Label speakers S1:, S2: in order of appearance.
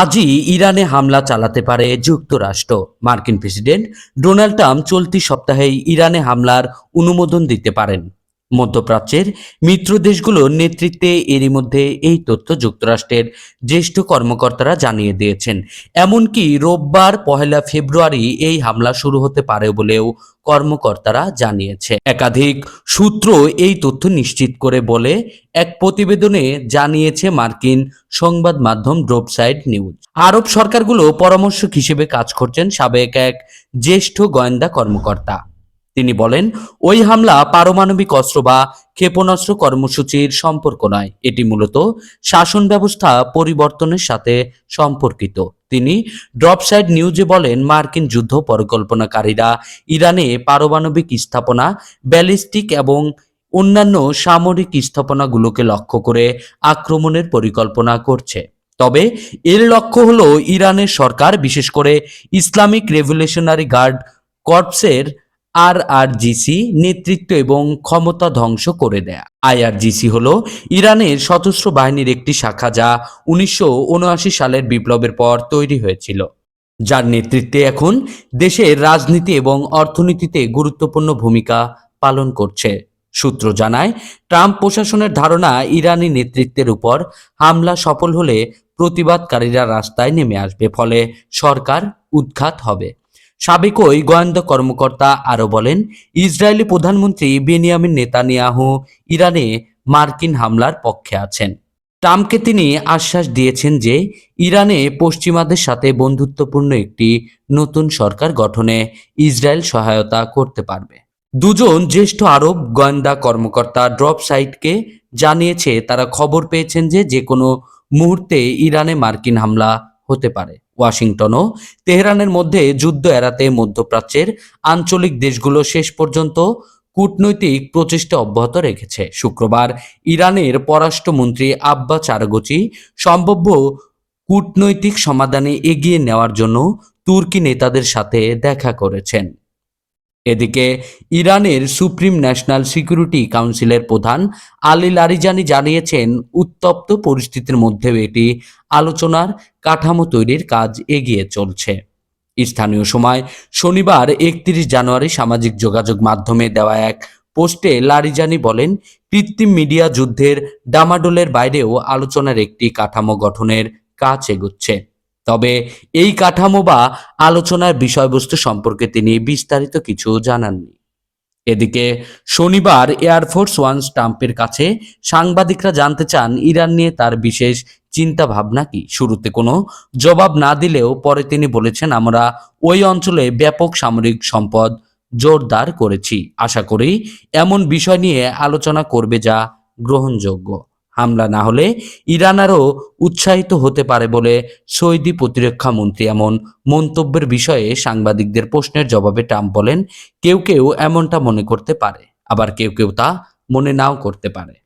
S1: আজই ইরানে হামলা চালাতে পারে যুক্তরাষ্ট্র মার্কিন প্রেসিডেন্ট ডোনাল্ড ট্রাম্প চলতি সপ্তাহে ইরানে হামলার অনুমোদন দিতে পারেন মধ্যপ্রাচ্যের মিত্র দেশগুলোর নেতৃত্বে এরই মধ্যে এই তথ্য যুক্তরাষ্ট্রের জ্যেষ্ঠ কর্মকর্তারা জানিয়ে দিয়েছেন এমনকি রোববার পহেলা ফেব্রুয়ারি এই হামলা শুরু হতে পারে বলেও কর্মকর্তারা জানিয়েছে একাধিক সূত্র এই তথ্য নিশ্চিত করে বলে এক প্রতিবেদনে জানিয়েছে মার্কিন সংবাদ মাধ্যম ড্রোপসাইড নিউজ আরব সরকারগুলো পরামর্শক হিসেবে কাজ করছেন সাবেক এক জ্যেষ্ঠ গোয়েন্দা কর্মকর্তা তিনি বলেন ওই হামলা পারমাণবিক অস্ত্র বা ক্ষেপণাস্ত্র কর্মসূচির সম্পর্ক নয় এটি মূলত শাসন ব্যবস্থা পরিবর্তনের সাথে সম্পর্কিত তিনি ড্রপসাইড নিউজে বলেন মার্কিন যুদ্ধ পরিকল্পনাকারীরা ইরানে পারমাণবিক স্থাপনা ব্যালিস্টিক এবং অন্যান্য সামরিক স্থাপনাগুলোকে লক্ষ্য করে আক্রমণের পরিকল্পনা করছে তবে এর লক্ষ্য হল ইরানের সরকার বিশেষ করে ইসলামিক রেভলিউশনারি গার্ড কর্পসের আর আর নেতৃত্ব এবং ক্ষমতা ধ্বংস করে দেয়া আইআরজিসি হল ইরানের সশস্ত্র বাহিনীর একটি শাখা যা উনিশশো সালের বিপ্লবের পর তৈরি হয়েছিল যার নেতৃত্বে এখন দেশের রাজনীতি এবং অর্থনীতিতে গুরুত্বপূর্ণ ভূমিকা পালন করছে সূত্র জানায় ট্রাম্প প্রশাসনের ধারণা ইরানি নেতৃত্বের উপর হামলা সফল হলে প্রতিবাদকারীরা রাস্তায় নেমে আসবে ফলে সরকার উৎখাত হবে সাবেক ওই গোয়েন্দা কর্মকর্তা আরও বলেন ইসরায়েলি প্রধানমন্ত্রী বেনিয়ামিন নেতানিয়াহু ইরানে মার্কিন হামলার পক্ষে আছেন ট্রাম্পকে তিনি আশ্বাস দিয়েছেন যে ইরানে পশ্চিমাদের সাথে বন্ধুত্বপূর্ণ একটি নতুন সরকার গঠনে ইসরায়েল সহায়তা করতে পারবে দুজন জ্যেষ্ঠ আরব গোয়েন্দা কর্মকর্তা ড্রপ সাইটকে জানিয়েছে তারা খবর পেয়েছেন যে যে কোনো মুহূর্তে ইরানে মার্কিন হামলা হতে পারে ওয়াশিংটনও তেহরানের মধ্যে যুদ্ধ এড়াতে মধ্যপ্রাচ্যের আঞ্চলিক দেশগুলো শেষ পর্যন্ত কূটনৈতিক প্রচেষ্টা অব্যাহত রেখেছে শুক্রবার ইরানের পররাষ্ট্রমন্ত্রী আব্বা চারগোচি সম্ভাব্য কূটনৈতিক সমাধানে এগিয়ে নেওয়ার জন্য তুর্কি নেতাদের সাথে দেখা করেছেন এদিকে ইরানের সুপ্রিম ন্যাশনাল সিকিউরিটি কাউন্সিলের প্রধান আলী লারিজানি জানিয়েছেন উত্তপ্ত পরিস্থিতির মধ্যেও এটি আলোচনার কাঠামো তৈরির কাজ এগিয়ে চলছে স্থানীয় সময় শনিবার একত্রিশ জানুয়ারি সামাজিক যোগাযোগ মাধ্যমে দেওয়া এক পোস্টে লারিজানি বলেন কৃত্রিম মিডিয়া যুদ্ধের ডামাডোলের বাইরেও আলোচনার একটি কাঠামো গঠনের কাজ এগোচ্ছে তবে এই কাঠামো বা আলোচনার বিষয়বস্তু সম্পর্কে তিনি বিস্তারিত কিছু জানাননি এদিকে শনিবার এয়ারফোর্স ওয়ান স্টাম্পের কাছে সাংবাদিকরা জানতে চান ইরান নিয়ে তার বিশেষ চিন্তা ভাবনা কি শুরুতে কোনো জবাব না দিলেও পরে তিনি বলেছেন আমরা ওই অঞ্চলে ব্যাপক সামরিক সম্পদ জোরদার করেছি আশা করি এমন বিষয় নিয়ে আলোচনা করবে যা গ্রহণযোগ্য হামলা না হলে ইরান আরও উৎসাহিত হতে পারে বলে সৌদি প্রতিরক্ষা মন্ত্রী এমন মন্তব্যের বিষয়ে সাংবাদিকদের প্রশ্নের জবাবে ট্রাম্প বলেন কেউ কেউ এমনটা মনে করতে পারে আবার কেউ কেউ তা মনে নাও করতে পারে